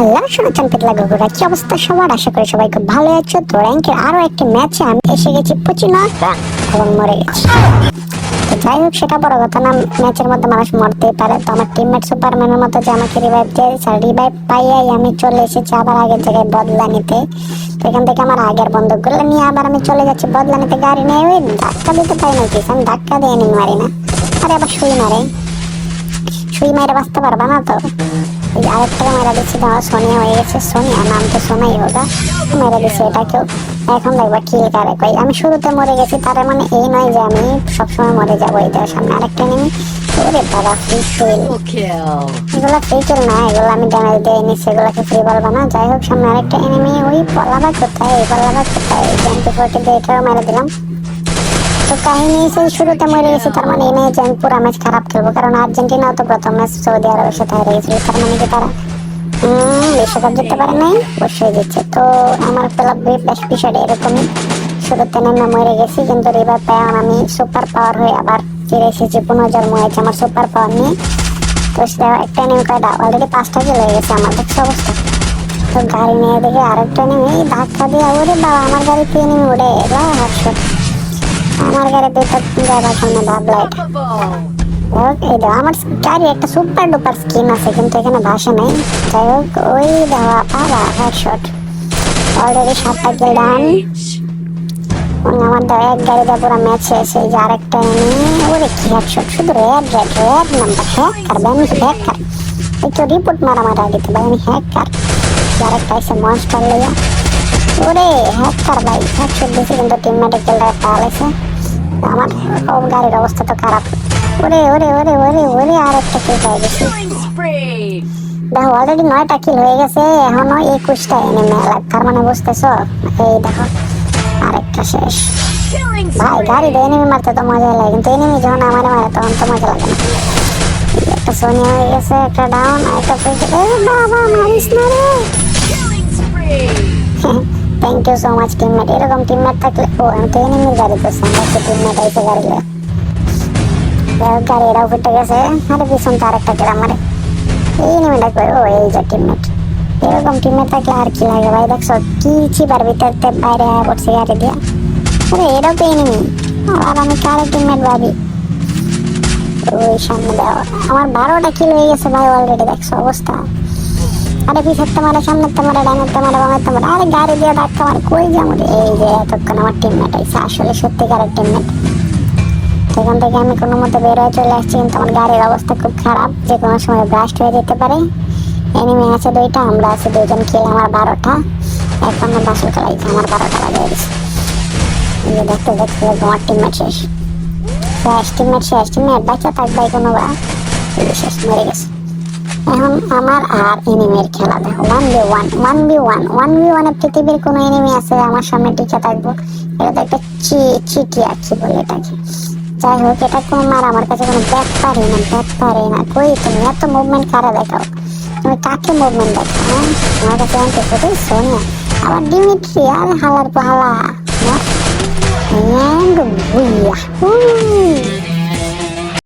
Hello শোনাচ্ছেন পেতলা গুগুরা কি অবস্থা সবার। আশা করি সবাই খুব ভালো আছো। তো র্যাঙ্কের আরও একটি ম্যাচে আমি এসে গেছি পচিনা এবং মরে গেছি যাই হোক সেটা বড় কথা না ম্যাচের মধ্যে মানুষ মরতেই পারে। তো আমার টিমমেট সুপারম্যানের মতো যে আমাকে রিভাইভ দিয়েছে রিভাইভ পাইয়াই আমি চলে এসেছি আবার আগের জায়গায় বদলা নিতে। তো এখান থেকে আমার আগের বন্দুকগুলো নিয়ে আবার আমি চলে যাচ্ছি। বদলা নিতে গাড়ি নিয়ে ওই ধাক্কা দিতে পাই না কিছু আমি ধাক্কা দিয়ে নিয়ে মারি না। আরে আবার শুই মারে। শুই মেরে বাঁচতে পারবা না তো? আরেকটা মেরা দিচ্ছি তোমার সোনিয়া হয়ে গেছে, সোনিয়া, নাম তো সোনাই হোগা মেরে দিচ্ছি এটাকেও। এখন দেখবা কিল কারে কই আমি শুরুতে মরে গেছি, তার মানে এই নয় যে আমি সবসময় মরে যাব দেওয়ার সামনে। আরেকটা নেমি ওরে বাবা ফ্রি কিল এগুলো আমি ড্যামেজ দিয়ে নিচ্ছি এগুলোকে যাই হোক, সামনে আরেকটা এনিমি ওই পলাবা কোথায়, এই পলাবা কোথায়? মেরে দিলাম। তো কাহিনী এসে শুরুতে মরে গেছি, তার মানে এই নয় যে আমি পুরো ম্যাচ খারাপ খেলব। কারণ আর্জেন্টিনাও তো প্রথম ম্যাচ সৌদি আরবের সাথে হেরে গেছিল, তার মানে কি তারা? বিশ্বকাপ জিততে পারে নাই? অবশ্যই জিতছে। তো আমার ক্লাব বিষয়টা এরকমই। শুরুতে নেমে মরে গেছি, কিন্তু রিভার পায় আমি সুপার পাওয়ার হয়ে আবার ফিরে এসেছি, পুনর্জন্ম হয়েছে আমার সুপার পাওয়ার নিয়ে। তো সেটা একটা নেমে কয়টা অলরেডি পাঁচটা হয়ে গেছে, আমার দেখছে অবস্থা। তো গাড়ি নিয়ে দেখে আরেকটা এই ধাক্কা দিয়ে, ওরে বাবা, আমার গাড়িতে নেমে উড়ে এলো হাতশো আমার গাড়িতে তো যাবার সামনে ভাবলো এই দেখো আমার গাড়ি একটা সুপার ডুপার স্কিন আছে কিন্তু এখানে ভাষা নেই যাই হোক ওই দেওয়া পারা হেডশট অলরেডি সাতটা কিল ডান আমার দেওয়া এক গাড়িতে পুরো ম্যাচ শেষ এই যে আরেকটা নিয়ে ওরে কি হেডশট শুধু red red red number hacker ব্যানি hacker এই তো রিপোর্ট মারা মারা দিতে ভাই আমি হ্যাকার আরেকটা এসে মনস্টার লইয়া ওরে হ্যাকার ভাই হেডশট দিয়েছি কিন্তু টিমমেটে কিলটা পাওয়া আমার ও গাড়ির অবস্থা তো খারাপ ওরে ওরে ওরে ওরে ওরে, আর একটা কিল পেয়ে গেছি দেখো অলরেডি নয়টা কিল হয়ে গেছে, এখনও একুশটা এনে মেলা তার মানে বুঝতেছো এই দেখো, আরেকটা শেষ ভাই গাড়ি. দিয়ে এনিমি মারতে তো মজা লাগে, কিন্তু এনিমি যখন আমার মারে, তখন তো মজা লাগে একটা সোনিয়া হয়ে গেছে, একটা ডাউন একটা বাবা, মারিস না রে. Thank you so much teammate এরকম টিমমেট থাকলে ও আমি তো এনিমির গাড়ি করছি আমার তো টিমমেট আইসে গাড়ি লয়ে যাই হোক, গাড়ি এরাও ফেটে গেছে। আরে পিছন তো আরেকটা কেরাম মারে এই এনিমিটা করে ও এই যে টিমমেট এরকম টিমমেট থাকলে আর কি লাগে ভাই? দেখছ কি চিপার ভিতরতে বাইরে আয়া পড়ছে গাড়ি দিয়া। আরে এরাও তো এনিমি আর আমি কারে টিমমেট ভাবি। ওই সামনে দাও আমার বারোটা কিলো হয়ে গেছে ভাই অলরেডি দেখছ অবস্থা। আরে পিছাতে মারে সামনেতে মারে ডাইনেতে মারে বামেতে মারে আরে গাড়ি দিয়ে ধাক্কা মারে কই যাব এই যে এতক্ষণ আমার টিমমেট আইসে আসলে সত্যিকারের টিমমেট সেখান থেকে আমি কোনো মতে বের হয়ে চলে আসছি, কিন্তু আমার গাড়ির অবস্থা খুব খারাপ। যে কোনো সময় ব্লাস্ট হয়ে যেতে পারে। এনিমি আছে দুইটা, আমরা আছি দুইজন কিল আমার বারোটা। এখন বাসল খেলাইছে আমার বারোটা বাজে গেছে। এই যে দেখতে দেখতে আমার টিমমেট শেষ। শেষ টিমমেট শেষ টিমমেট বাচ্চা থাকবে কোনো বা এই শেষ, মরে গেছে। এখন আমার আর এনিমির খেলা দেখো। One B one one B one one B ওয়ানে পৃথিবীর কোনো এনিমি আছে, আমার সামনে টিকে থাকব। এটা তো একটা চি চিটি আর বলে এটাকে। যাই হোক, এটা কোনো মার আমার কাছে কোনো ব্যাপারই না ব্যাপারই না। কই তুমি? এত মুভমেন্ট কারা দেখাও? তুমি কাকে মুভমেন্ট দেখাও হ্যাঁ? আমার কাছে আনতে শুধু সোনিয়া আবার ডিমিট্রি আর হালার পাহালা বুইয়া।